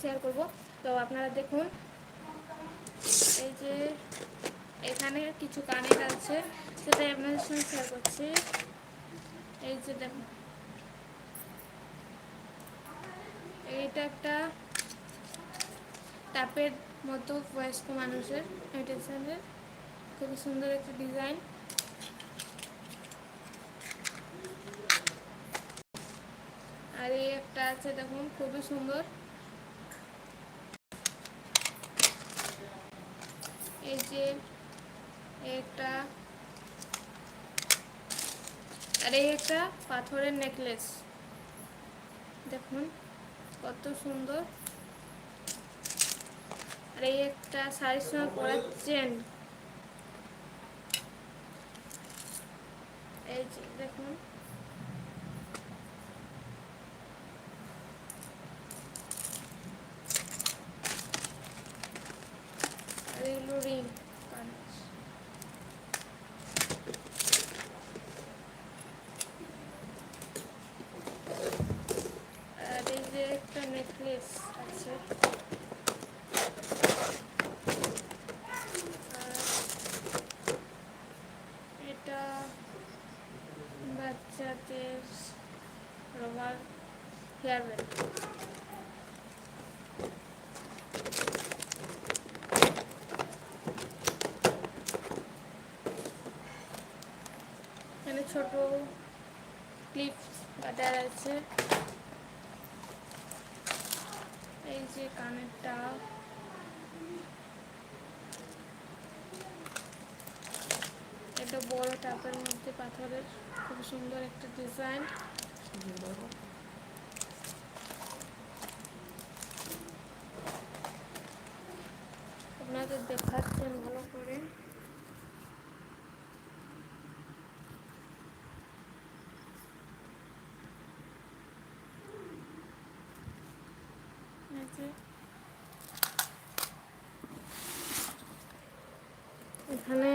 Share করব। তো আপনারা দেখুন, এই যে এখানে কিছু কানের আছে, সেটাই আপনাদের সঙ্গে শেয়ার করছি। এই যে দেখুন, এইটা একটা টাপের মতো বয়স্ক মানুষের মেডিসিনের খুবই সুন্দর একটা ডিজাইন আর এই একটা আছে দেখুন, খুবই সুন্দর এই যে একটা আর এই একটা পাথরের নেকলেস দেখুন, কত সুন্দর। আর এই একটা শাড়ির সঙ্গে পরার চেন এই দেখুন আর এগুলো রিং আর এই যে একটা নেকলেস আছে। এটা বাচ্চাদের রবার হেয়ার ব্যান্ড এখানে ছোট ক্লিপ কাটার আছে। এই যে কানেরটা। এটা বড় টাপের মধ্যে পাথরের খুব সুন্দর একটা ডিজাইন আপনাদের দেখাচ্ছেন যে এখানে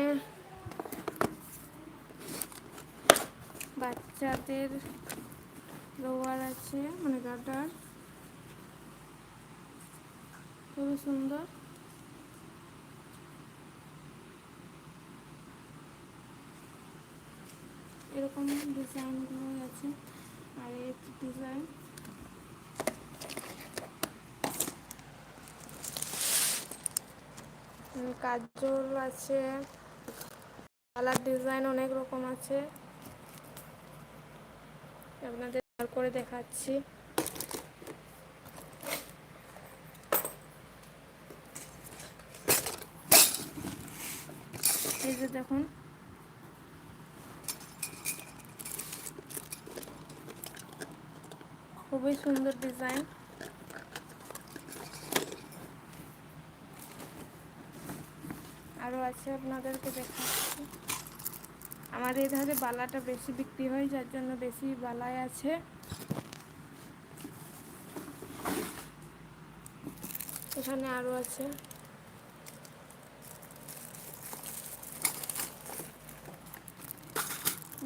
বাচ্চাদের লোয়ার আছে মানে গাটার। খুবই সুন্দর। এরকম ডিজাইনগুলো আছে, আর এই ডিজাইন কাজল আছে, কালার ডিজাইন অনেক রকম আছে। আপনাদের বার করে দেখাচ্ছি। এই যে দেখুন। খুবই সুন্দর ডিজাইন। আরও আছে আপনাদেরকে দেখাচ্ছি। আমাদের এই ধারে বালাটা বেশি বিক্রি হয়, যার জন্য বেশি বালাই আছে। এখানে আরও আছে।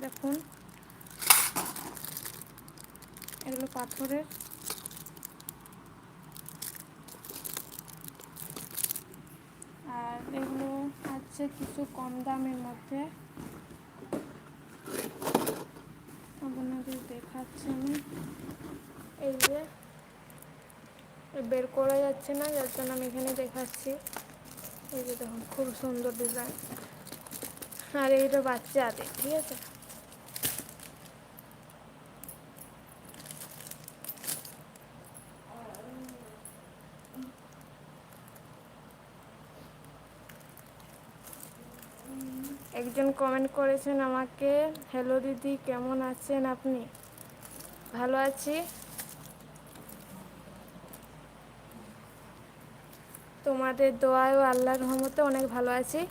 দেখুন। এগুলো পাথরের আর এগুলো আছে কিছু কম দামের মধ্যে। আপনাদের দেখাচ্ছি আমি। এই যে বের করা যাচ্ছে না, যার জন্য আমি এখানে দেখাচ্ছি। এই যে দেখুন, খুব সুন্দর ডিজাইন আর এইটা বাচ্চাদের, ঠিক আছে? একজন কমেন্ট করেছেন আমাকে হ্যালো দিদি, কেমন আছেন আপনি? ভালো আছি। তোমাদের দোয়ায় ও আল্লাহর রহমতে অনেক ভালো আছি।